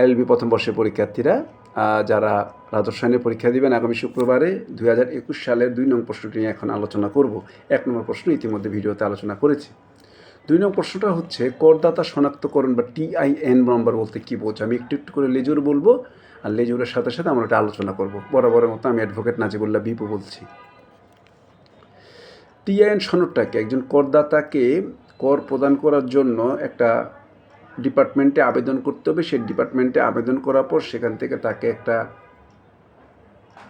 LLB প্রথম বর্ষের পরীক্ষার্থীরা যারা রাজস্ব আইনের পরীক্ষা দিবেন আগামী শুক্রবারে দুই হাজার একুশ সালের দুই নং প্রশ্নটি নিয়ে এখন আলোচনা করব। এক নম্বর প্রশ্ন ইতিমধ্যে ভিডিওতে আলোচনা করেছি। দুই নম্বর প্রশ্নটা হচ্ছে, করদাতা শনাক্তকরণ বা টিআইএন নম্বর বলতে কী বোঝে আমি একটু একটু করে লেজুর বলব, আর লেজুরের সাথে সাথে আমরা এটা আলোচনা করব। বরাবরের মতো আমি অ্যাডভোকেট নাজিবুল্লাহ বিপু বলছি। টিআইএন সনদটাকে একজন করদাতাকে কর প্রদান করার জন্য একটা ডিপার্টমেন্টে আবেদন করতে হবে। সেই ডিপার্টমেন্টে আবেদন করার পর সেখান থেকে তাকে একটা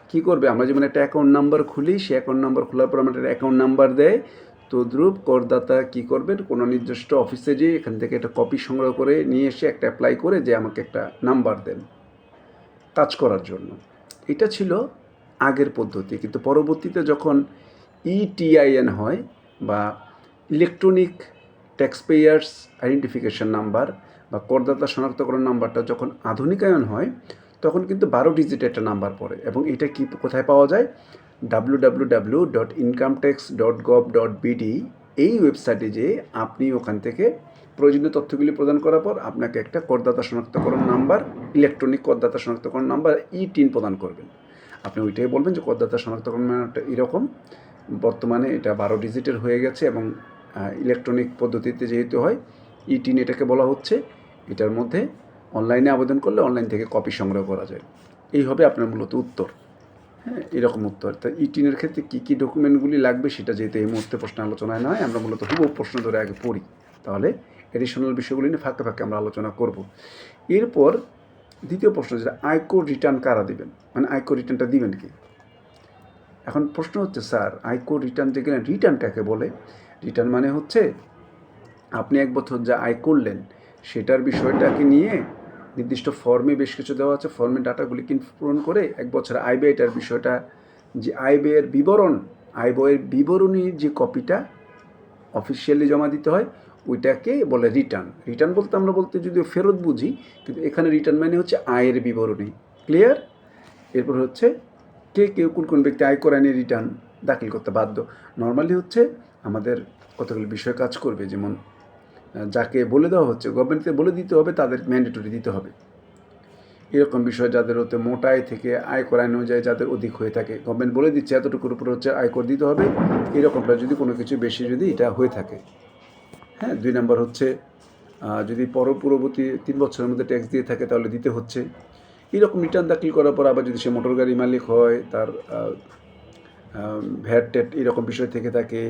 কি করবে? আমরা যেমন একটা অ্যাকাউন্ট নাম্বার খুলি, সেই অ্যাকাউন্ট নাম্বার খোলার পর আমরা একটা অ্যাকাউন্ট নাম্বার দেয়। তদ্রুপ করদাতা কি করবেন? কোনো নির্দিষ্ট অফিসে যেয়ে এখান থেকে একটা কপি সংগ্রহ করে নিয়ে এসে একটা অ্যাপ্লাই করে যে আমাকে একটা নাম্বার দেন কাজ করার জন্য। এটা ছিল আগের পদ্ধতি। কিন্তু পরবর্তীতে যখন ইটিআইএন হয় বা electronic tax payers identification number বা করদাতা শনাক্তকরণ নাম্বারটা যখন আধুনিকায়ন হয়, তখন কিন্তু বারো ডিজিট একটা নাম্বার পড়ে এবং এটা কি কোথায় পাওয়া যায়? W W W dot income tax dot gov dot BD এই ওয়েবসাইটে যে আপনি ওখান থেকে প্রয়োজনীয় তথ্যগুলি প্রদান করার পর আপনাকে একটা করদাতা শনাক্তকরণ নাম্বার ইলেকট্রনিক করদাতা শনাক্তকরণ নাম্বার ই টিন প্রদান করবেন। আপনি ওইটাই বলবেন যে করদাতা শনাক্তকরণ এরকম। বর্তমানে এটা বারো ডিজিটের হয়ে গেছে এবং ইলেকট্রনিক পদ্ধতিতে যেহেতু হয় ই টিন এটাকে বলা হচ্ছে। এটার মধ্যে অনলাইনে আবেদন করলে অনলাইন থেকে কপি সংগ্রহ করা যায়। এই হবে আপনার মূলত উত্তর। হ্যাঁ এরকম উত্তর। তা ই টিনের ক্ষেত্রে কী কী ডকুমেন্টগুলি লাগবে সেটা যেহেতু এই মুহূর্তে প্রশ্ন আলোচনায় নয়, আমরা মূলত হুবহু প্রশ্ন ধরে আগে পড়ি। তাহলে এডিশনাল বিষয়গুলি নিয়ে ফাঁকে ফাঁকে আমরা আলোচনা করব। এরপর দ্বিতীয় প্রশ্ন যেটা আয়কর রিটার্ন কারা দিবেন? মানে আয়কর রিটার্নটা দিবেন কি? এখন প্রশ্ন হচ্ছে, স্যার, আয়কর রিটার্ন যে রিটার্ন কাকে বলে? রিটার্ন মানে হচ্ছে আপনি এক বছর যা আয় করলেন, সেটার বিষয়টাকে নিয়ে নির্দিষ্ট ফর্মে বেশ কিছু দেওয়া আছে। ফর্মে ডাটাগুলি কিন্তু পূরণ করে এক বছর আয় ব্যয়টার বিষয়টা যে আয় ব্যয়ের বিবরণ, আয় ব্যয়ের বিবরণীর যে কপিটা অফিসিয়ালি জমা দিতে হয়, ওইটাকে বলে রিটার্ন রিটার্ন বলতে আমরা বলতে যদিও ফেরত বুঝি, কিন্তু এখানে রিটার্ন মানে হচ্ছে আয়ের বিবরণী। ক্লিয়ার এরপর হচ্ছে কে কেউ কোন কোন ব্যক্তি আয় করে রিটার্ন দাখিল করতে বাধ্য। নর্মালি হচ্ছে আমাদের কতগুলো বিষয় কাজ করবে? যেমন যাকে বলে দেওয়া হচ্ছে গভর্নমেন্টকে বলে দিতে হবে, তাদের ম্যান্ডেটরি দিতে হবে। এরকম বিষয় যাদের হতে মোটা আয় থেকে আয়কর আইন অনুযায়ী যাদের অধিক হয়ে থাকে গভর্নমেন্ট বলে দিচ্ছে, এতটুকুর উপরে হচ্ছে আয় আয়কর দিতে হবে। এরকমটা যদি কোনো কিছু বেশি যদি এটা হয়ে থাকে। হ্যাঁ দুই নম্বর হচ্ছে যদি পর পূর্ববর্তী তিন বছরের মধ্যে ট্যাক্স দিয়ে থাকে, তাহলে দিতে হচ্ছে। এরকম রিটার্ন দাখিল করার পর আবার যদি সে মোটর গাড়ি মালিক হয়, তার ভ্যাট টেট এরকম বিষয় থেকে থাকে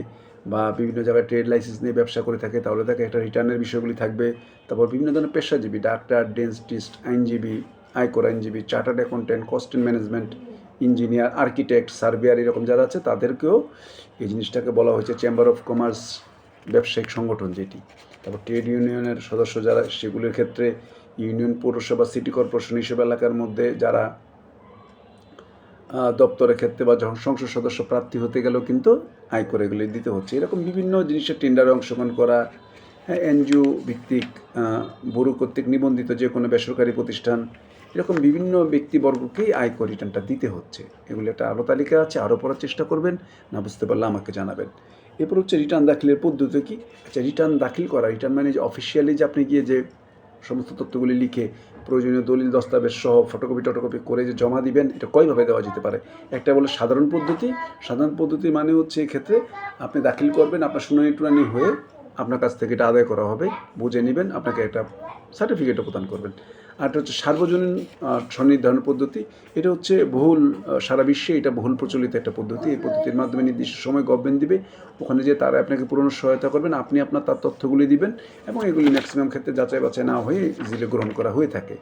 বা বিভিন্ন জায়গায় ট্রেড লাইসেন্স নিয়ে ব্যবসা করে থাকে, তাহলে তাকে একটা রিটার্নের বিষয়গুলি থাকবে। তারপর বিভিন্ন ধরনের পেশাজীবী ডাক্তার ডেন্টিস্ট আইনজীবী, আয়কর আইনজীবী chartered accountant cost management engineer architect surveyor এরকম যারা আছে, তাদেরকেও এই জিনিসটাকে বলা হয়েছে চেম্বার অফ কমার্স ব্যবসায়িক সংগঠন যেটি। তারপর ট্রেড ইউনিয়নের সদস্য যারা, সেগুলির ক্ষেত্রে ইউনিয়ন পৌরসভা সিটি কর্পোরেশন এইসব এলাকার মধ্যে যারা দপ্তরের ক্ষেত্রে বা যখন সংসদ সদস্য প্রার্থী হতে গেলেও কিন্তু আয় করে এগুলি দিতে হচ্ছে। এরকম বিভিন্ন জিনিসের টেন্ডারে অংশগ্রহণ করা এনজিও ভিত্তিক ব্যুরো কর্তৃক নিবন্ধিত যে কোনো বেসরকারি প্রতিষ্ঠান, এরকম বিভিন্ন ব্যক্তিবর্গকেই আয়কর রিটার্নটা দিতে হচ্ছে। এগুলি একটা আলো তালিকা আছে, আরও পড়ার চেষ্টা করবেন, না বুঝতে পারলে আমাকে জানাবেন। এরপর হচ্ছে রিটার্ন দাখিলের পদ্ধতি কি? আচ্ছা রিটার্ন দাখিল করা রিটার্ন মানে যে অফিসিয়ালি যে আপনি গিয়ে যে সমস্ত তথ্যগুলি লিখে প্রয়োজনীয় দলিল, দস্তাবেজ সহ ফটোকপি টটোকপি করে যে জমা দিবেন, এটা কয়ভাবে দেওয়া যেতে পারে? একটা বলে সাধারণ পদ্ধতি। সাধারণ পদ্ধতি মানে হচ্ছে এক্ষেত্রে আপনি দাখিল করবেন, আপনার শুনানি টুনানি হয়ে আপনার কাছ থেকে এটা আদায় করা হবে, বুঝে নেবেন, আপনাকে একটা সার্টিফিকেটও প্রদান করবেন। আর এটা হচ্ছে সার্বজনীন স্বনির্ধারণ পদ্ধতি। এটা হচ্ছে বহুল সারা বিশ্বে এটা বহুল প্রচলিত একটা পদ্ধতি। এই পদ্ধতির মাধ্যমে নির্দিষ্ট সময় গভর্নমেন্ট দিবে। ওখানে যে তারা আপনাকে পুরনো সহায়তা করবেন। আপনি আপনার তার তথ্যগুলি দিবেন এবং এগুলি ম্যাক্সিমাম ক্ষেত্রে যাচাই বাছাই না হয়ে ইজিলি গ্রহণ করা হয়ে থাকে।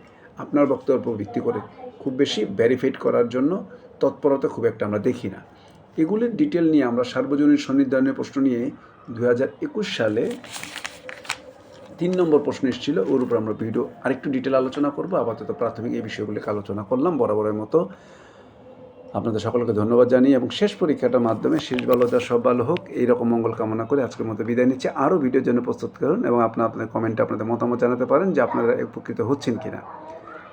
আপনার বক্তব্যের উপর ভিত্তি করে খুব বেশি ভ্যারিফাইড করার জন্য তৎপরতা খুব একটা আমরা দেখি না। এগুলির ডিটেল নিয়ে আমরা সার্বজনীন সন্নিধানের প্রশ্ন নিয়ে দু হাজার একুশ সালে তিন নম্বর প্রশ্ন এসেছিল, ওর উপর আমরা ভিডিও আরেকটু ডিটেল আলোচনা করব। আপাতত প্রাথমিক এই বিষয়গুলিকে আলোচনা করলাম, বরাবরের মতো। আপনাদের সকলকে ধন্যবাদ জানিয়ে এবং শেষ পরীক্ষাটার মাধ্যমে শেষ ভালো যা সব ভালো হোক, এইরকম মঙ্গল কামনা করে আজকের মতো বিদায় নিচ্ছে। আরও ভিডিওর জন্য প্রস্তুত করুন এবং আপনার আপনাদের কমেন্টে আপনাদের মতামত জানাতে পারেন যে আপনারা উপকৃত হচ্ছেন কিনা।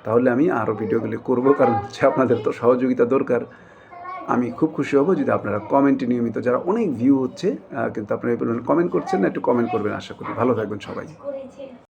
তাহলে আমি আরও ভিডিওগুলি করব, কারণ হচ্ছে আপনাদের তো সহযোগিতা দরকার। আমি খুব খুশি হব যদি আপনারা কমেন্টে নিয়মিত, যারা অনেক ভিউ হচ্ছে কিন্তু আপনারা এই পরিমাণ কমেন্ট করছেন না, একটু কমেন্ট করবেন, আশা করি। ভালো থাকবেন সবাই।